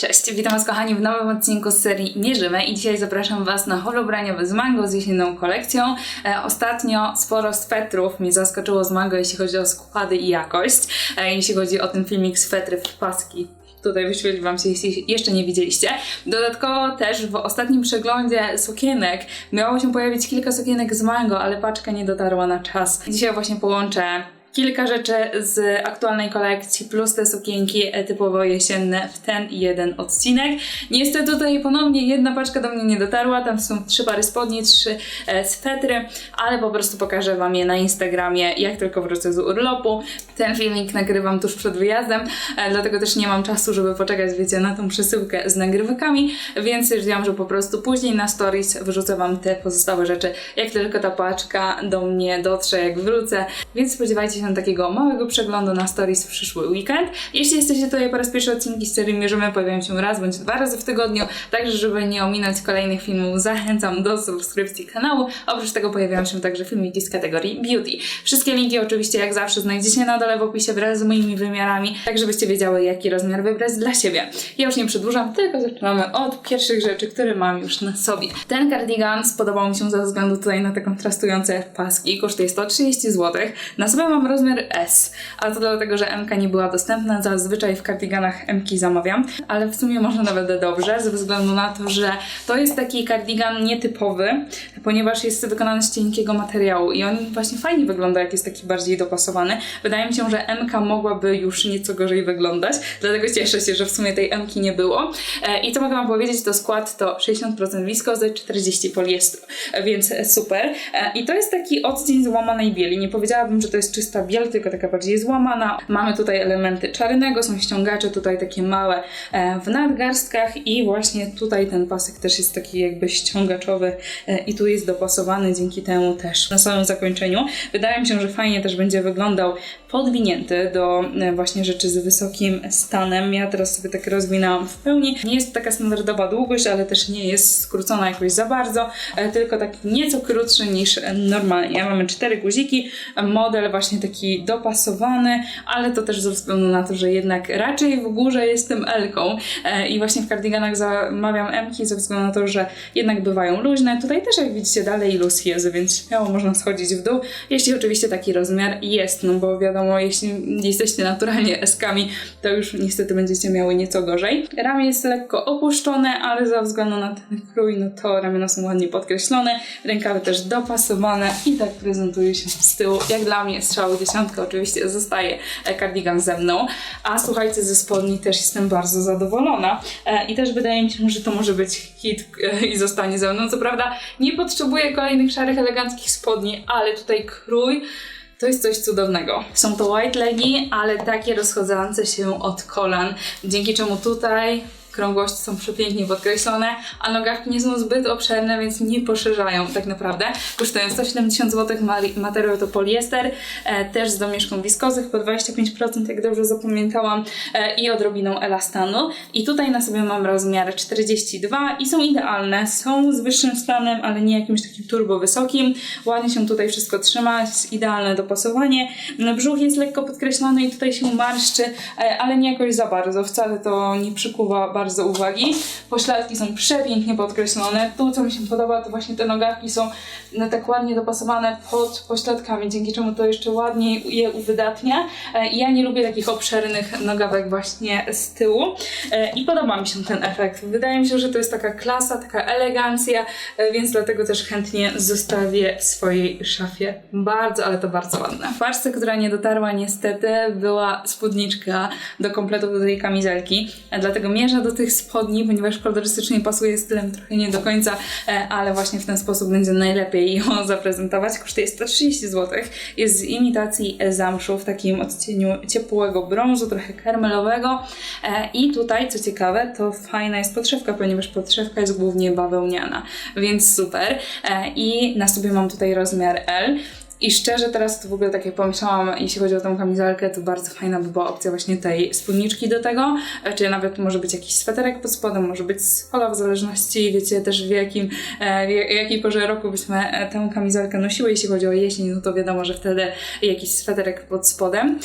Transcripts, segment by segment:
Cześć, witam Was kochani w nowym odcinku z serii Mierzymy i dzisiaj zapraszam Was na holobraniowy z mango z jesienną kolekcją. E, ostatnio sporo swetrów mnie zaskoczyło z mango, jeśli chodzi o składy i jakość. E, jeśli chodzi o ten filmik swetry w paski. Tutaj wyświetli Wam się, jeśli jeszcze nie widzieliście. Dodatkowo też w ostatnim przeglądzie sukienek miało się pojawić kilka sukienek z mango, ale paczka nie dotarła na czas. Dzisiaj właśnie połączę kilka rzeczy z aktualnej kolekcji, plus te sukienki typowo jesienne w ten jeden odcinek. Niestety tutaj ponownie jedna paczka do mnie nie dotarła, tam są trzy pary spodni, trzy e, swetry, ale po prostu pokażę Wam je na Instagramie, jak tylko wrócę z urlopu. Ten filmik nagrywam tuż przed wyjazdem, e, dlatego też nie mam czasu, żeby poczekać, wiecie, na tą przesyłkę z nagrywkami, więc stwierdziłam, że po prostu później na stories wyrzucę Wam te pozostałe rzeczy, jak tylko ta paczka do mnie dotrze, jak wrócę, więc spodziewajcie się na takiego małego przeglądu na stories w przyszły weekend. Jeśli jesteście tutaj po raz pierwszy odcinki z serii Mierzymy pojawiają się raz bądź dwa razy w tygodniu, także żeby nie ominąć kolejnych filmów, zachęcam do subskrypcji kanału. Oprócz tego pojawiają się także filmiki z kategorii beauty. Wszystkie linki oczywiście jak zawsze znajdziecie na dole w opisie wraz z moimi wymiarami, tak żebyście wiedziały jaki rozmiar wybrać dla siebie. Ja już nie przedłużam, tylko zaczynamy od pierwszych rzeczy, które mam już na sobie. Ten cardigan spodobał mi się ze względu tutaj na te kontrastujące paski. Kosztuje 130 zł. Na sobie mam rozmiar S, ale to dlatego, że MK nie była dostępna. Zazwyczaj w kardiganach MK zamawiam, ale w sumie może nawet dobrze, ze względu na to, że to jest taki kardigan nietypowy, ponieważ jest wykonany z cienkiego materiału i on właśnie fajnie wygląda, jak jest taki bardziej dopasowany. Wydaje mi się, że MK mogłaby już nieco gorzej wyglądać, dlatego cieszę się, że w sumie tej MK nie było. E, I co mogę Wam powiedzieć, to skład to 60% wiskozy, 40 poliestru, e, więc super. E, I to jest taki odcień złamanej bieli. Nie powiedziałabym, że to jest czysta biel, tylko taka bardziej złamana. Mamy tutaj elementy czarnego, są ściągacze tutaj takie małe w nadgarstkach i właśnie tutaj ten pasek też jest taki jakby ściągaczowy i tu jest dopasowany dzięki temu też na samym zakończeniu. Wydaje mi się, że fajnie też będzie wyglądał podwinięty do właśnie rzeczy z wysokim stanem. Ja teraz sobie tak rozwinęłam w pełni. Nie jest to taka standardowa długość, ale też nie jest skrócona jakoś za bardzo, tylko taki nieco krótszy niż normalnie. Mamy cztery guziki, model właśnie taki dopasowany, ale to też ze względu na to, że jednak raczej w górze jestem Elką i właśnie w kardiganach zamawiam Mki ze względu na to, że jednak bywają luźne. Tutaj też jak widzicie dalej luz jest, więc śmiało można schodzić w dół, jeśli oczywiście taki rozmiar jest, no bo wiadomo, jeśli jesteście naturalnie eskami, to już niestety będziecie miały nieco gorzej. Ramię jest lekko opuszczone, ale ze względu na ten krój, no to ramiona są ładnie podkreślone, rękawy też dopasowane i tak prezentuje się z tyłu. Jak dla mnie strzał dziesiątka oczywiście zostaje kardigan ze mną, a słuchajcie, ze spodni też jestem bardzo zadowolona e, i też wydaje mi się, że to może być hit e, i zostanie ze mną. Co prawda nie potrzebuję kolejnych szarych, eleganckich spodni, ale tutaj krój to jest coś cudownego. Są to white legi, ale takie rozchodzące się od kolan, dzięki czemu tutaj krągłości są przepięknie podkreślone, a nogawki nie są zbyt obszerne, więc nie poszerzają tak naprawdę. Kosztują 170 zł, materiał to poliester, e, też z domieszką wiskozy, po 25%, jak dobrze zapamiętałam, e, i odrobiną elastanu. I tutaj na sobie mam rozmiar 42 i są idealne. Są z wyższym stanem, ale nie jakimś takim turbo wysokim. Ładnie się tutaj wszystko trzyma, jest idealne dopasowanie. Brzuch jest lekko podkreślony i tutaj się marszczy, e, ale nie jakoś za bardzo. Wcale to nie przykuwa bardzo uwagi. Pośladki są przepięknie podkreślone. Tu, co mi się podoba, to właśnie te nogawki są no, tak ładnie dopasowane pod pośladkami, dzięki czemu to jeszcze ładniej je uwydatnia. E, ja nie lubię takich obszernych nogawek właśnie z tyłu E, i podoba mi się ten efekt. Wydaje mi się, że to jest taka klasa, taka elegancja, e, więc dlatego też chętnie zostawię w swojej szafie. Bardzo, ale to bardzo ładne. W parce, która nie dotarła niestety, była spódniczka do kompletu do tej kamizelki, dlatego mierzę do tych spodni, ponieważ kolorystycznie pasuje stylem trochę nie do końca, e, ale właśnie w ten sposób będzie najlepiej ją zaprezentować. Kosztuje 130 zł. Jest z imitacji zamszu w takim odcieniu ciepłego brązu, trochę karmelowego e, i tutaj, co ciekawe, to fajna jest podszewka, ponieważ podszewka jest głównie bawełniana, więc super. E, I na sobie mam tutaj rozmiar L. I szczerze teraz to w ogóle tak jak pomyślałam, jeśli chodzi o tą kamizelkę, to bardzo fajna by była opcja właśnie tej spódniczki do tego, czy nawet może być jakiś sweterek pod spodem, może być z pola, w zależności wiecie też w jakim, e, w jakiej porze roku byśmy e, tę kamizelkę nosiły, jeśli chodzi o jesień, no to wiadomo, że wtedy jakiś sweterek pod spodem.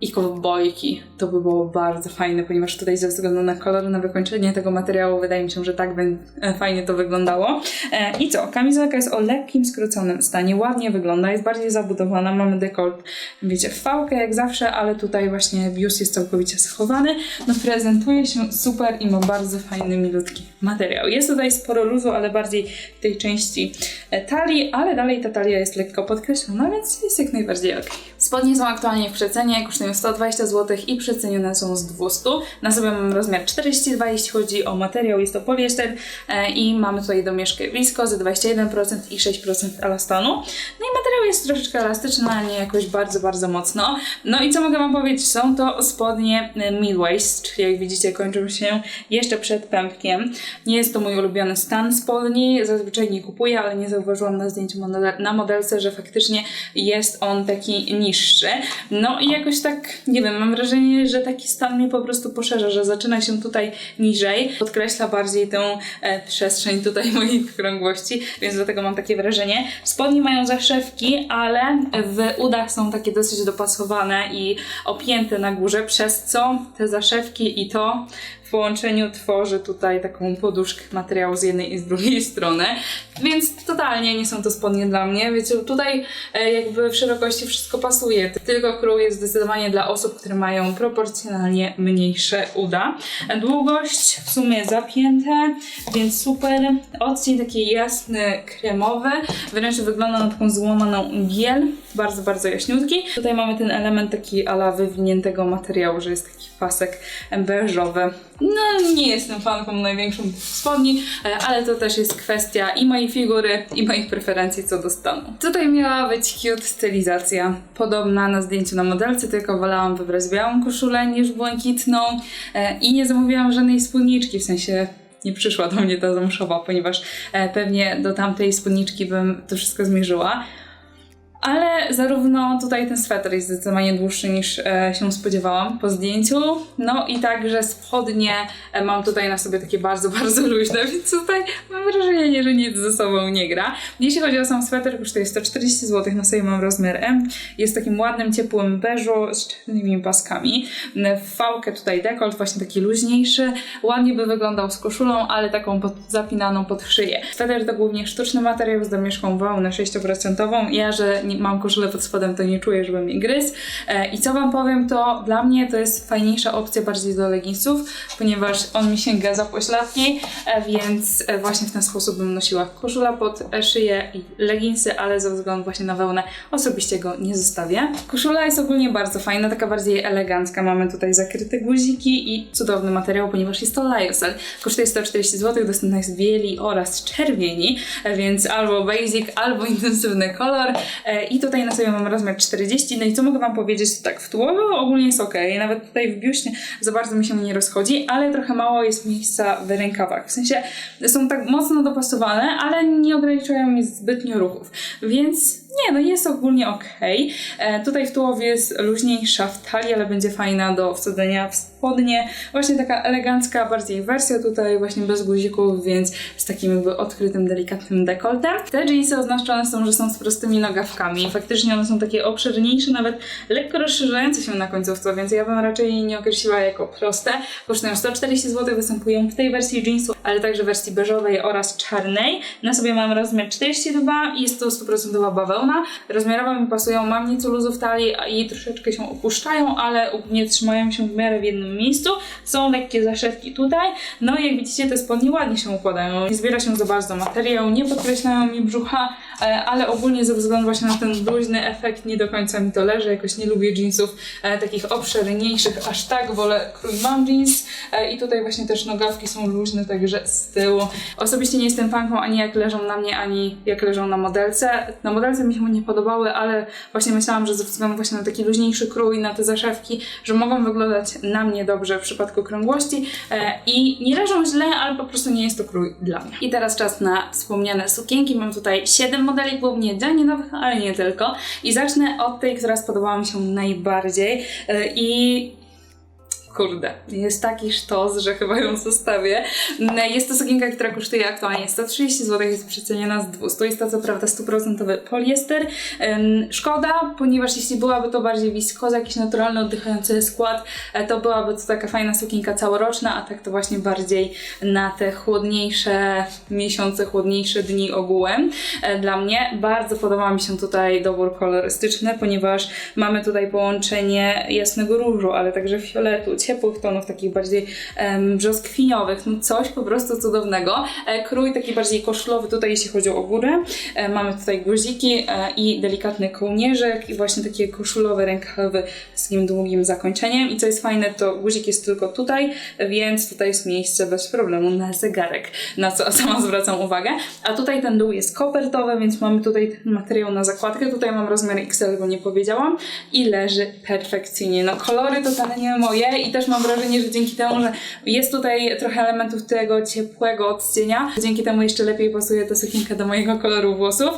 I kowbojki. To by było bardzo fajne, ponieważ tutaj ze względu na kolor, na wykończenie tego materiału wydaje mi się, że tak będzie fajnie to wyglądało. E, I co? Kamizelka jest o lekkim, skróconym stanie, ładnie wygląda, jest bardziej zabudowana, mamy dekolt, wiecie, w fałkę jak zawsze, ale tutaj właśnie biust jest całkowicie schowany. No prezentuje się super i ma bardzo fajny, milutki materiał. Jest tutaj sporo luzu, ale bardziej w tej części e, talii, ale dalej ta talia jest lekko podkreślona, więc jest jak najbardziej ok. Spodnie są aktualnie w przecenie, kosztują 120 zł i przecenione są z 200. Na sobie mam rozmiar 42, jeśli chodzi o materiał, jest to poliester e, i mamy tutaj domieszkę wiskozy 21% i 6% elastanu. No i materiał jest troszeczkę elastyczny, ale nie jakoś bardzo, bardzo mocno. No i co mogę Wam powiedzieć? Są to spodnie e, mid-waist, czyli jak widzicie kończą się jeszcze przed pępkiem. Nie jest to mój ulubiony stan spodni, zazwyczaj nie kupuję, ale nie zauważyłam na zdjęciu na modelce, że faktycznie jest on taki niższy. No i jakoś tak, nie wiem, mam wrażenie, że taki stan mnie po prostu poszerza, że zaczyna się tutaj niżej, podkreśla bardziej tę e, przestrzeń tutaj moich okrągłości, więc dlatego mam takie wrażenie. Spodnie mają zaszewki, ale w udach są takie dosyć dopasowane i opięte na górze, przez co te zaszewki i to w połączeniu tworzy tutaj taką poduszkę materiału z jednej i z drugiej strony. Więc totalnie nie są to spodnie dla mnie. Wiecie, tutaj e, jakby w szerokości wszystko pasuje. Tylko krój jest zdecydowanie dla osób, które mają proporcjonalnie mniejsze uda. Długość w sumie zapięte, więc super. Odcień taki jasny, kremowy. Wręcz wygląda na taką złamaną giel. Bardzo, bardzo jaśniutki. Tutaj mamy ten element taki ala wywiniętego materiału, że jest taki pasek beżowy. No, nie jestem fanką największą spodni, e, ale to też jest kwestia i mojej figury, i moich preferencji co do stanu. Tutaj miała być cute stylizacja, podobna na zdjęciu na modelce, tylko wolałam wybrać białą koszulę niż błękitną e, i nie zamówiłam żadnej spódniczki, w sensie nie przyszła do mnie ta zamszowa, ponieważ e, pewnie do tamtej spódniczki bym to wszystko zmierzyła. Ale zarówno tutaj ten sweter jest zdecydowanie dłuższy niż e, się spodziewałam po zdjęciu. No i także spodnie e, mam tutaj na sobie takie bardzo, bardzo luźne, więc tutaj mam wrażenie, że nic ze sobą nie gra. Jeśli chodzi o sam sweter, kosztuje 140 zł, na sobie mam rozmiar M. Jest takim ładnym, ciepłym beżu z czarnymi paskami. W fałkę tutaj dekolt, właśnie taki luźniejszy. Ładnie by wyglądał z koszulą, ale taką pod, zapinaną pod szyję. Sweter to głównie sztuczny materiał z domieszką wełnę 6%. Ja, że nie, mam koszulę pod spodem, to nie czuję, żeby mnie gryzł. E, I co Wam powiem, to dla mnie to jest fajniejsza opcja bardziej do leginsów, ponieważ on mi sięga za pośladki, e, więc e, właśnie w ten sposób bym nosiła koszula pod szyję i leginsy, ale ze względu właśnie na wełnę osobiście go nie zostawię. Koszula jest ogólnie bardzo fajna, taka bardziej elegancka. Mamy tutaj zakryte guziki i cudowny materiał, ponieważ jest to lyocell. Kosztuje 140 zł, dostępna jest w bieli oraz czerwieni, więc albo basic, albo intensywny kolor. I tutaj na sobie mam rozmiar 40. No i co mogę Wam powiedzieć? To tak, w tułowo ogólnie jest ok. Nawet tutaj w biuście za bardzo mi się nie rozchodzi, ale trochę mało jest miejsca w rękawach. W sensie są tak mocno dopasowane, ale nie ograniczają mi zbytnio ruchów. Więc nie, no jest ogólnie ok. E, tutaj w tułowie jest luźniejsza w talii, ale będzie fajna do wsadzenia w spodnie. Właśnie taka elegancka bardziej wersja tutaj właśnie bez guzików, więc z takim jakby odkrytym, delikatnym dekoltem. Te jeansy oznaczone są, że są z prostymi nogawkami. Faktycznie one są takie obszerniejsze, nawet lekko rozszerzające się na końcówce, więc ja bym raczej nie określiła jako proste. Kosztują 140 zł, występują w tej wersji jeansu, ale także wersji beżowej oraz czarnej. Na sobie mam rozmiar 42 i jest to 100% bawełna. Rozmiarowo mi pasują, mam nieco luzu w talii i troszeczkę się opuszczają, ale nie trzymają się w miarę w jednym miejscu. Są lekkie zaszewki tutaj. No i jak widzicie, te spodnie ładnie się układają. Nie zbiera się za bardzo materiał, nie podkreślają mi brzucha, ale ogólnie ze względu właśnie na ten luźny efekt nie do końca mi to leży. Jakoś nie lubię jeansów e, takich obszerniejszych, aż tak wolę krój mam jeans e, i tutaj właśnie też nogawki są luźne, także z tyłu. Osobiście nie jestem fanką ani jak leżą na mnie, ani jak leżą na modelce. Na modelce mi się nie podobały, ale właśnie myślałam, że ze względu właśnie na taki luźniejszy krój, na te zaszewki, że mogą wyglądać na mnie dobrze w przypadku krągłości e, i nie leżą źle, ale po prostu nie jest to krój dla mnie. I teraz czas na wspomniane sukienki. Mam tutaj 7 modeli, głównie dzianinowych, ale nie tylko. I zacznę od tej, która spodobała mi się najbardziej e, i Kurde, jest taki sztos, że chyba ją zostawię. Mm, Jest to sukienka, która kosztuje aktualnie 130 zł, jest przeceniona z 200. Jest to co prawda 100% poliester. Szkoda, ponieważ jeśli byłaby to bardziej wiskoza, jakiś naturalny, oddychający skład, e, to byłaby to taka fajna sukienka całoroczna, a tak to właśnie bardziej na te chłodniejsze miesiące, chłodniejsze dni ogółem. E, Dla mnie bardzo podoba mi się tutaj dobór kolorystyczny, ponieważ mamy tutaj połączenie jasnego różu, ale także fioletu, ciepłych tonów, takich bardziej em, brzoskwiniowych, no coś po prostu cudownego. E, Krój taki bardziej koszulowy tutaj, jeśli chodzi o górę. E, Mamy tutaj guziki e, i delikatny kołnierzyk i właśnie takie koszulowe rękawy z takim długim zakończeniem. I co jest fajne, to guzik jest tylko tutaj, więc tutaj jest miejsce bez problemu na zegarek, na co sama zwracam uwagę. A tutaj ten dół jest kopertowy, więc mamy tutaj materiał na zakładkę. Tutaj mam rozmiar XL, bo nie powiedziałam. I leży perfekcyjnie. No kolory totalnie moje i też mam wrażenie, że dzięki temu, że jest tutaj trochę elementów tego ciepłego odcienia, dzięki temu jeszcze lepiej pasuje ta sukienka do mojego koloru włosów.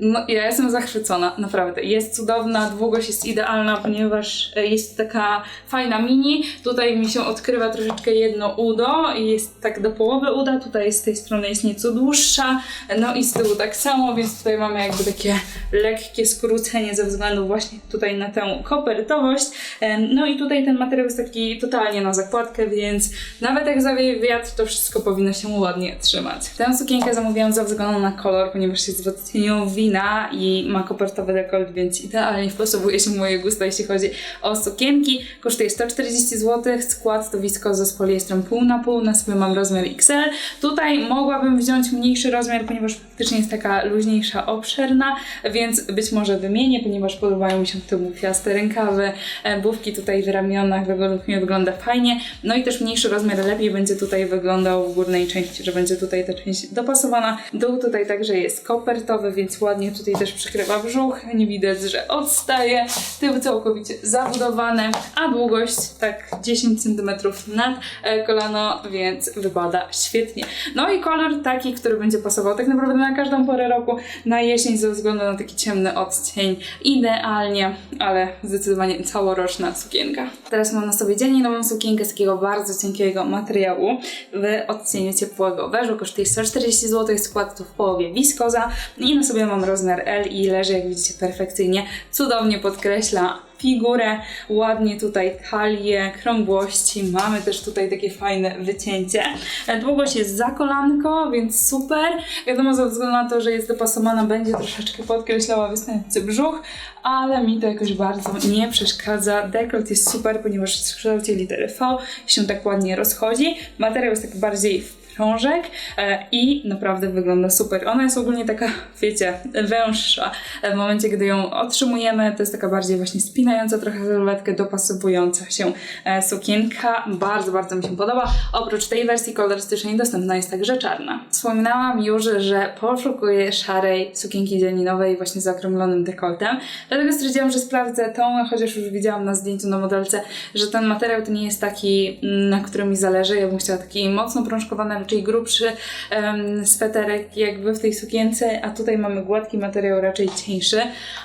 No, ja jestem zachwycona, naprawdę. Jest cudowna, długość jest idealna, ponieważ e, jest taka fajna mini. Tutaj mi się odkrywa troszeczkę jedno udo i jest tak do połowy uda. Tutaj z tej strony jest nieco dłuższa, no i z tyłu tak samo, więc tutaj mamy jakby takie lekkie skrócenie ze względu właśnie tutaj na tę kopertowość. E, No i tutaj ten materiał jest taki totalnie na zakładkę, więc nawet jak zawieje wiatr, to wszystko powinno się ładnie trzymać. Tę sukienkę zamówiłam ze względu na kolor, ponieważ jest w odcieniu wina i ma kopertowy dekolt, więc idealnie wpasowuje się w moje gusta, jeśli chodzi o sukienki. Kosztuje 140 zł, skład to wiskoza z poliestrem pół na pół, na sobie mam rozmiar XL. Tutaj mogłabym wziąć mniejszy rozmiar, ponieważ faktycznie jest taka luźniejsza, obszerna, więc być może wymienię, ponieważ podobają mi się te bufiaste rękawy, e, bufki tutaj w ramionach, według mnie wygląda fajnie. No i też mniejszy rozmiar lepiej będzie tutaj wyglądał w górnej części, że będzie tutaj ta część dopasowana. Dół tutaj także jest kopertowy, więc ładnie tutaj też przykrywa brzuch, nie widać, że odstaje. Tył całkowicie zabudowany, a długość tak 10 cm nad e, kolano, więc wypada świetnie. No i kolor taki, który będzie pasował tak naprawdę na każdą porę roku, na jesień ze względu na taki ciemny odcień. Idealnie, ale zdecydowanie całoroczna sukienka. Teraz mam na sobie dziennie nową sukienkę z takiego bardzo cienkiego materiału w odcieniu ciepłego beżu. Kosztuje 140 zł, skład to w połowie wiskoza i na sobie mam rozmiar L i leży jak widzicie perfekcyjnie. Cudownie podkreśla figurę, ładnie tutaj talię, krągłości. Mamy też tutaj takie fajne wycięcie. E, Długość jest za kolanko, więc super. Wiadomo, ze względu na to, że jest dopasowana, będzie troszeczkę podkreślała wystający brzuch, ale mi to jakoś bardzo nie przeszkadza. Dekolt jest super, ponieważ w kształcie litery V się tak ładnie rozchodzi. Materiał jest tak bardziej w krążek e, i naprawdę wygląda super. Ona jest ogólnie taka, wiecie, węższa. E, W momencie, gdy ją otrzymujemy, to jest taka bardziej właśnie spinająca trochę sylwetkę, dopasowująca się e, sukienka. Bardzo, bardzo mi się podoba. Oprócz tej wersji kolorystycznej dostępna jest także czarna. Wspominałam już, że poszukuję szarej sukienki dzielinowej właśnie z zakrąglonym dekoltem. Dlatego stwierdziłam, że sprawdzę tą, chociaż już widziałam na zdjęciu na modelce, że ten materiał to nie jest taki, mm, na którym mi zależy. Ja bym chciała taki mocno prążkowany, raczej grubszy em, sweterek jakby w tej sukience, a tutaj mamy gładki materiał, raczej cieńszy,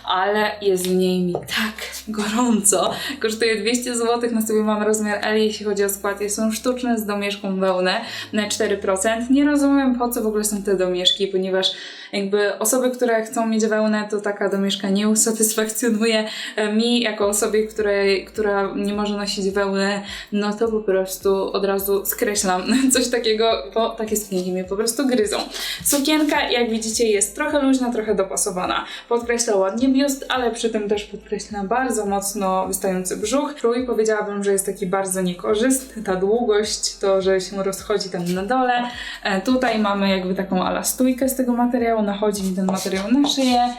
ale jest w niej mi tak gorąco. Kosztuje 200 zł, na sobie mam rozmiar L, jeśli chodzi o skład. Jest on sztuczny z domieszką wełnę na 4%. Nie rozumiem po co w ogóle są te domieszki, ponieważ jakby osoby, które chcą mieć wełnę, to taka domieszka nie usatysfakcjonuje E, mi, jako osobie, której, która nie może nosić wełny, no to po prostu od razu skreślam coś takiego, bo takie sukienki mnie po prostu gryzą. Sukienka, jak widzicie, jest trochę luźna, trochę dopasowana. Podkreśla ładnie biust, ale przy tym też podkreśla bardzo mocno wystający brzuch. Krój powiedziałabym, że jest taki bardzo niekorzystny. Ta długość, to, że się rozchodzi tam na dole. E, tutaj mamy jakby taką alastójkę z tego materiału, nachodzi mi ten materiał na szyję.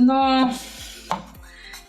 No,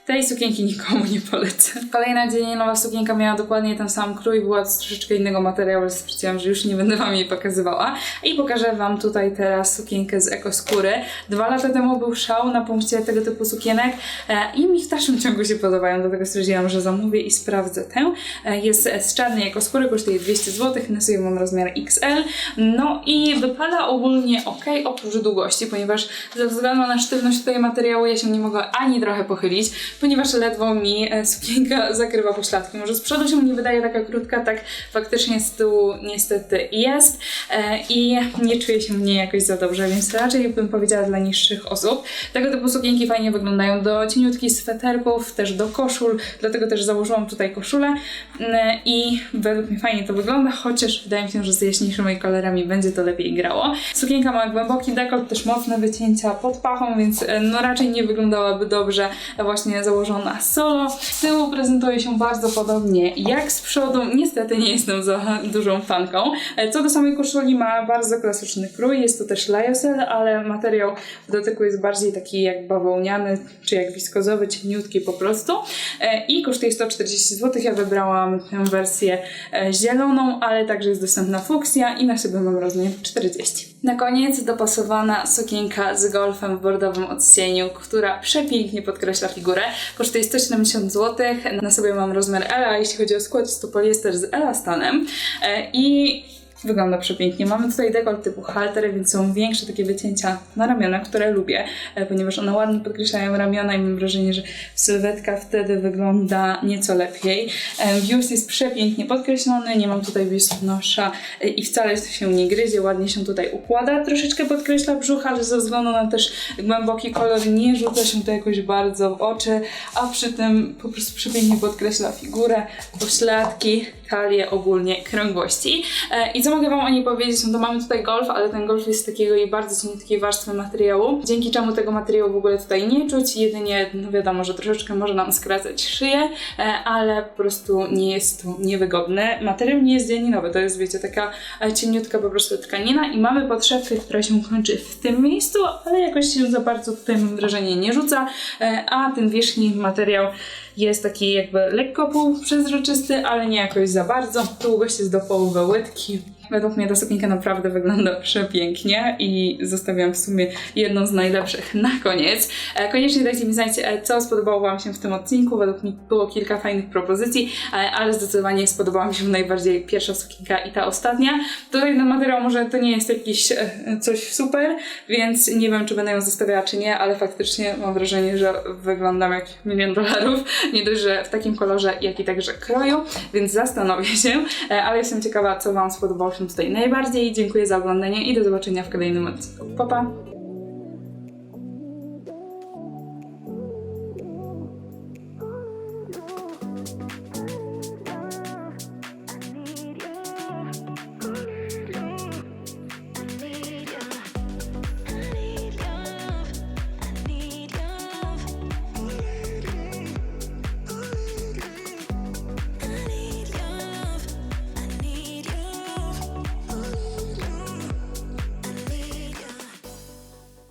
tej sukienki nikomu nie polecę. Kolejna dziennie nowa sukienka miała dokładnie ten sam krój, była z troszeczkę innego materiału, ale stwierdziłam, że już nie będę wam jej pokazywała. I pokażę wam tutaj teraz sukienkę z ekoskóry. Dwa lata temu był szał na punkcie tego typu sukienek e, i mi w dalszym ciągu się podobają, dlatego stwierdziłam, że zamówię i sprawdzę tę. E, jest z czarnej ekoskóry, kosztuje 200 zł, na sobie mam rozmiar XL. No i wypada ogólnie ok, oprócz długości, ponieważ ze względu na sztywność tutaj materiału ja się nie mogę ani trochę pochylić. Ponieważ ledwo mi e, sukienka zakrywa pośladki. Może z przodu się mi wydaje taka krótka, tak faktycznie z tyłu niestety jest e, i nie czuję się w niej jakoś za dobrze, więc raczej bym powiedziała dla niższych osób. Tego typu sukienki fajnie wyglądają do cieniutkich sweterków, też do koszul, dlatego też założyłam tutaj koszulę mm, i według mnie fajnie to wygląda, chociaż wydaje mi się, że z jaśniejszymi kolorami będzie to lepiej grało. Sukienka ma głęboki dekolt, też mocne wycięcia pod pachą, więc e, no raczej nie wyglądałaby dobrze właśnie założona solo. Z tyłu prezentuje się bardzo podobnie jak z przodu. Niestety nie jestem za dużą fanką. Co do samej koszuli ma bardzo klasyczny krój, jest to też lyocell, ale materiał w dotyku jest bardziej taki jak bawełniany, czy jak wiskozowy, cieniutki po prostu. E, I kosztuje 140 zł. Ja wybrałam tę wersję e, zieloną, ale także jest dostępna fuksja i na sobie mam rozmiar 40. Na koniec dopasowana sukienka z golfem w bordowym odcieniu, która przepięknie podkreśla figurę. Kosztuje 170 zł. Na sobie mam rozmiar L, a jeśli chodzi o skład, jest to poliester z elastanem. E, I Wygląda przepięknie. Mamy tutaj dekolt typu halter, więc są większe takie wycięcia na ramiona, które lubię, e, ponieważ one ładnie podkreślają ramiona i mam wrażenie, że sylwetka wtedy wygląda nieco lepiej. E, Biust jest przepięknie podkreślony, nie mam tutaj biustonosza e, i wcale się nie gryzie, ładnie się tutaj układa. Troszeczkę podkreśla brzuch, ale ze względu na też głęboki kolor nie rzuca się to jakoś bardzo w oczy, a przy tym po prostu przepięknie podkreśla figurę, pośladki, talię, ogólnie krągłości. I co mogę Wam o niej powiedzieć? No to mamy tutaj golf, ale ten golf jest takiego i bardzo cieniutkiej warstwy materiału, dzięki czemu tego materiału w ogóle tutaj nie czuć. Jedynie, no wiadomo, że troszeczkę może nam skracać szyję, e, ale po prostu nie jest to niewygodne. Materiał nie jest dzianinowy, to jest, wiecie, taka e, cieniutka po prostu tkanina i mamy podszewkę, która się kończy w tym miejscu, ale jakoś się za bardzo tutaj mam wrażenie nie rzuca, e, a ten wierzchni materiał jest taki jakby lekko półprzezroczysty, ale nie jakoś za bardzo. Długość jest do połowy łydki. Według mnie ta sukienka naprawdę wygląda przepięknie i zostawiam w sumie jedną z najlepszych na koniec. E, Koniecznie dajcie mi znać, e, co spodobało Wam się w tym odcinku. Według mnie było kilka fajnych propozycji, e, ale zdecydowanie spodobała mi się najbardziej pierwsza sukienka i ta ostatnia. Tutaj ten materiał może to nie jest jakiś coś super, więc nie wiem, czy będę ją zostawiała, czy nie, ale faktycznie mam wrażenie, że wyglądam jak milion dolarów. Nie dość, że w takim kolorze, jak i także kroju, więc zastanowię się, ale jestem ciekawa, co Wam spodobało się tutaj najbardziej. Dziękuję za oglądanie i do zobaczenia w kolejnym odcinku. Pa, pa!